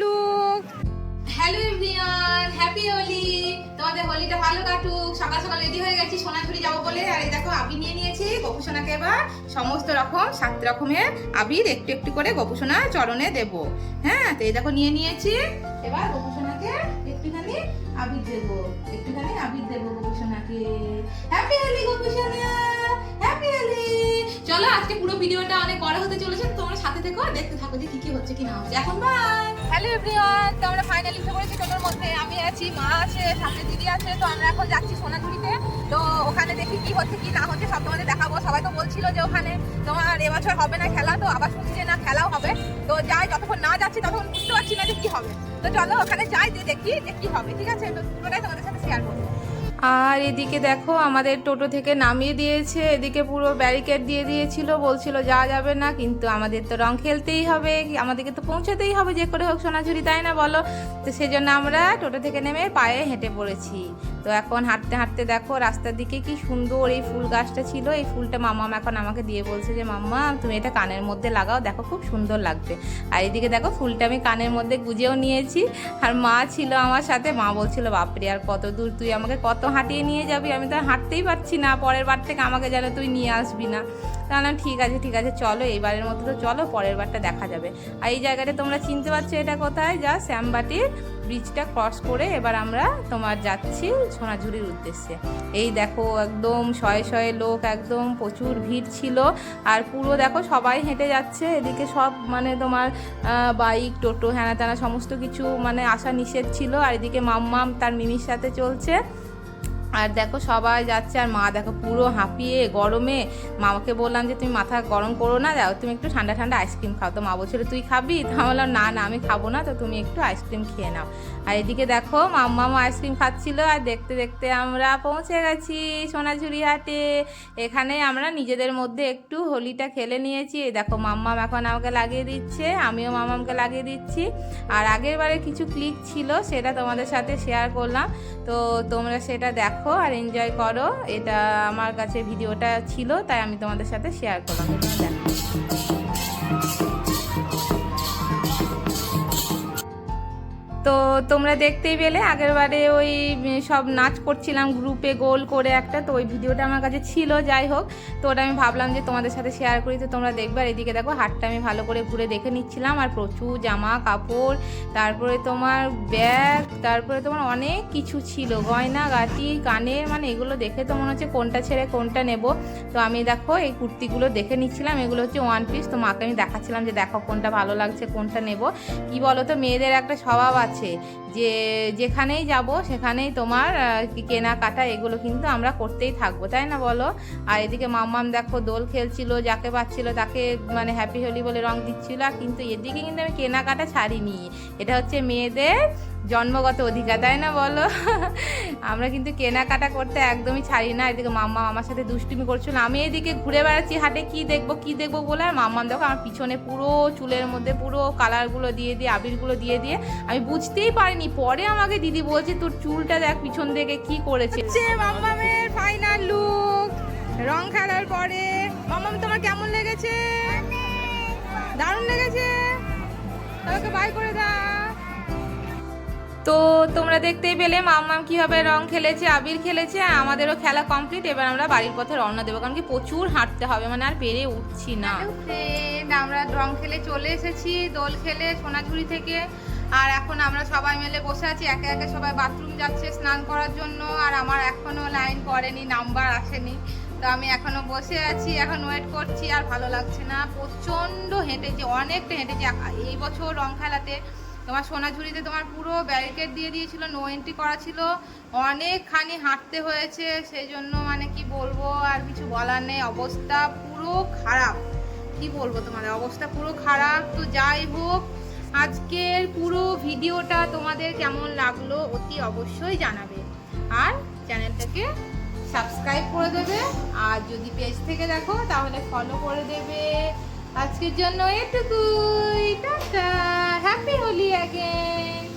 Look hello happy Holi তোমাদের হোলিটা ভালো কাটুক। সকাল সকাল রেডি হয়ে গেছি, সোনাঝুরি যাব বলে। আর দেখো, আবির নিয়ে নিয়েছি। গপু এবার সমস্ত রকম, সাত রকমের আবির একটু একটু করে গপু সোনার চরণে দেব। হ্যাঁ তো এই দেখো, নিয়ে নিয়েছি। এবার গপু সোনাকে একটুখানি আবির দেব। একটুখানি আবির দেব গপু সোনাকে। হ্যাপি হোলি গপু ভিডিওটা অনেক বড় হতে চলেছে তোমরা সাথে থেকো আর দেখতে থাকো যে কি কি হচ্ছে, কি না হচ্ছে। এখন বাই হ্যালো এভরিওয়ান তো আমরা ফাইনালি উঠে পড়েছি টোটোর মধ্যে। আমি আছি, মা আছে, সামনে দিদি আছে, তো আমরা এখন যাচ্ছি সোনাঝুরিতে। তো ওখানে দেখি কি হচ্ছে, কি না হচ্ছে, সব তোমাদের দেখাবো। সবাই তো বলছিল যে ওখানে তোমার এবছর হবে না খেলা, তো আবার শুনছি যে না খেলাও হবে। তো যাই, যতক্ষণ না যাচ্ছি, ততক্ষণ বুঝতে পারছি না যে কি হবে। তো চলো ওখানে যাই যে দেখি যে কি হবে, ঠিক আছে? তো পুরোটাই তোমাদের সাথে শেয়ার করব। আর এদিকে দেখো আমাদের টোটো থেকে নামিয়ে দিয়েছে, এদিকে পুরো ব্যারিকেড দিয়ে দিয়েছিল, বলছিল যাওয়া যাবে না, কিন্তু আমাদের তো রং খেলতেই হবে, আমাদেরকে তো পৌঁছাতেই হবে, যে করে হোক সোনাঝুরি, তাই না বলো? তো সেজন্য আমরা টোটো থেকে নেমে পায়ে হেঁটে পড়েছি। তো এখন হাঁটতে হাঁটতে দেখো রাস্তার দিকে কি সুন্দর এই ফুল গাছটা ছিল। এই ফুলটা মাম্মাম এখন আমাকে দিয়ে বলছে যে, মাম্মা, তুমি এটা কানের মধ্যে লাগাও, দেখো খুব সুন্দর লাগবে। আর এদিকে দেখো ফুলটা আমি কানের মধ্যে গুজেও নিয়েছি। আর মা ছিল আমার সাথে, মা বলছিল, বাপরে, আর কত দূর তুই আমাকে কত হাঁটিয়ে নিয়ে যাবি? আমি তো হাঁটতেই পারছি না, পরের বার থেকে আমাকে যেন তুই নিয়ে আসবি না। তাহলে ঠিক আছে ঠিক আছে, চলো, এইবারের মতো তো চলো, পরের বারটা দেখা যাবে। আর এই জায়গাটা তোমরা চিনতে পারছ এটা কোথায়? যা শ্যামবাটির ব্রিজটা ক্রস করে এবার আমরা তোমার যাচ্ছি সোনাঝুরির উদ্দেশ্যে। এই দেখো একদম শয়ে শয়ে লোক, একদম প্রচুর ভিড় ছিল। আর পুরো দেখো সবাই হেঁটে যাচ্ছে, এদিকে সব মানে তোমার বাইক, টোটো হ্যানা ত্যানা সমস্ত কিছু মানে আসা নিষেধ ছিল। আর এদিকে মাম্মাম তার মিমির সাথে চলছে। আর দেখো সবাই যাচ্ছে, আর মা দেখো পুরো হাঁপিয়ে গরমে। মামাকে বললাম যে, তুমি মাথা গরম করো না যাও তুমি একটু ঠান্ডা ঠান্ডা আইসক্রিম খাও। তো মা বলছিল, তুই খাবি? তো আমি বললাম, না না, আমি খাব না, তো তুমি একটু আইসক্রিম খেয়ে নাও। আর এদিকে দেখো মাম্মামা আইসক্রিম খাচ্ছিল, আর দেখতে দেখতে আমরা পৌঁছে গেছি সোনাঝুরি হাটে। এখানে আমরা নিজেদের মধ্যে একটু হোলিটা খেলে নিয়েছি। এই দেখো মাম্মাম এখন আমাকে লাগিয়ে দিচ্ছে, আমিও মামামকে লাগিয়ে দিচ্ছি। আর আগের বারে কিছু ক্লিক ছিল, সেটা তোমাদের সাথে শেয়ার করলাম। তো তোমরা সেটা দেখো আর এনজয় করো। এটা আমার কাছে ভিডিওটা ছিল, তাই আমি তোমাদের সাথে শেয়ার করলাম। দেখো। তো তোমরা দেখতেই পেলে, আগের বারে ওই সব নাচ করছিলাম গ্রুপে গোল করে একটা, তো ওই ভিডিওটা আমার কাছে ছিল, যাই হোক। তো ওটা আমি ভাবলাম যে তোমাদের সাথে শেয়ার করি, তো তোমরা দেখবে। আর এদিকে দেখো হাটটা আমি ভালো করে ঘুরে দেখে নিচ্ছিলাম, আর প্রচুর জামা, কাপড়, তারপরে তোমার ব্যাগ, তারপরে তোমার অনেক কিছু ছিল। গয়না, গাটি, কানের মানে এগুলো দেখে তো মনে হচ্ছে কোনটা ছেড়ে কোনটা নেব। তো আমি দেখো, এই কুর্তিগুলো দেখে নিচ্ছিলাম, এগুলো হচ্ছে ওয়ান পিস তো মাকে আমি দেখাচ্ছিলাম যে দেখো কোনটা ভালো লাগছে, কোনটা নেব। কি বলো তো মেয়েদের একটা স্বভাব আছে। যে, যেখানেই যাব, সেখানেই তোমার কেনাকাটা, এগুলো কিন্তু আমরা করতেই থাকব, তাই না বলো? আর এদিকে মাম্মাম দেখো দোল খেলছিল, যাকে পাচ্ছিল তাকে মানে হ্যাপি হোলি বলে রং দিচ্ছিল কিন্তু এদিকে কিন্তু আমি কেনাকাটা ছাড়িনি। এটা হচ্ছে মেয়েদের জন্মগত অধিকার তাই না বলো? আমরা কিন্তু কেনাকাটা করতে একদমই ছাড়ি না। এদিকে মাম্মা আমার সাথে দুষ্টুমি করছিল আমি এদিকে ঘুরে বেড়াচ্ছি হাটে কি দেখব কি দেখব বলে? আর মাম্মাম দেখো আমার পিছনে পুরো চুলের মধ্যে পুরো কালারগুলো দিয়ে দিয়ে আবিরগুলো দিয়ে দিয়ে। আমি বুঝতেই পারিনি পরে আমাকে দিদি বলছে তোর চুলটা দেখ পিছন থেকে কি করেছে। মাম্মামের ফাইনাল লুক রং খেলার পরে। মাম্মাম তোমার কেমন লেগেছে? দারুণ লেগেছে? তোমাকে বাই করে দাও। তো তোমরা দেখতেই পেলে মাম্মাম কীভাবে রং খেলেছে, আবির খেলেছে আমাদেরও খেলা কমপ্লিট এবার আমরা বাড়ির পথে রওনা দেবো, কারণ কি প্রচুর হাঁটতে হবে মানে আর পেরে উঠছি না। আমরা রং খেলে চলে এসেছি, দোল খেলে সোনাঝুরি থেকে। আর এখন আমরা সবাই মিলে বসে আছি, একে একে সবাই বাথরুম যাচ্ছে স্নান করার জন্য, আর আমার এখনও লাইন পড়েনি নাম্বার আসেনি। তো আমি এখনও বসে আছি, এখন ওয়েট করছি, আর ভালো লাগছে না। প্রচণ্ড হেঁটেছি, অনেকটা হেঁটেছি। এই বছর রং খেলাতে তোমার সোনাঝুরিতে তোমার পুরো ব্যারিকেড দিয়ে দিয়েছিল নো এন্ট্রি করা ছিল। অনেকখানি হাঁটতে হয়েছে, সেই জন্য মানে কি বলব আর কিছু বলার নেই। অবস্থা পুরো খারাপ। কি বলব তোমাদের? অবস্থা পুরো খারাপ। তো যাই হোক, আজকের পুরো ভিডিওটা তোমাদের কেমন লাগল অতি অবশ্যই জানাবে। আর চ্যানেলটাকে সাবস্ক্রাইব করে দেবে। আর যদি পেজ থেকে দেখো, তাহলে ফলো করে দেবে। আজকের জন্য এটুকুই টাটা হ্যাপি হোলি অ্যাগেন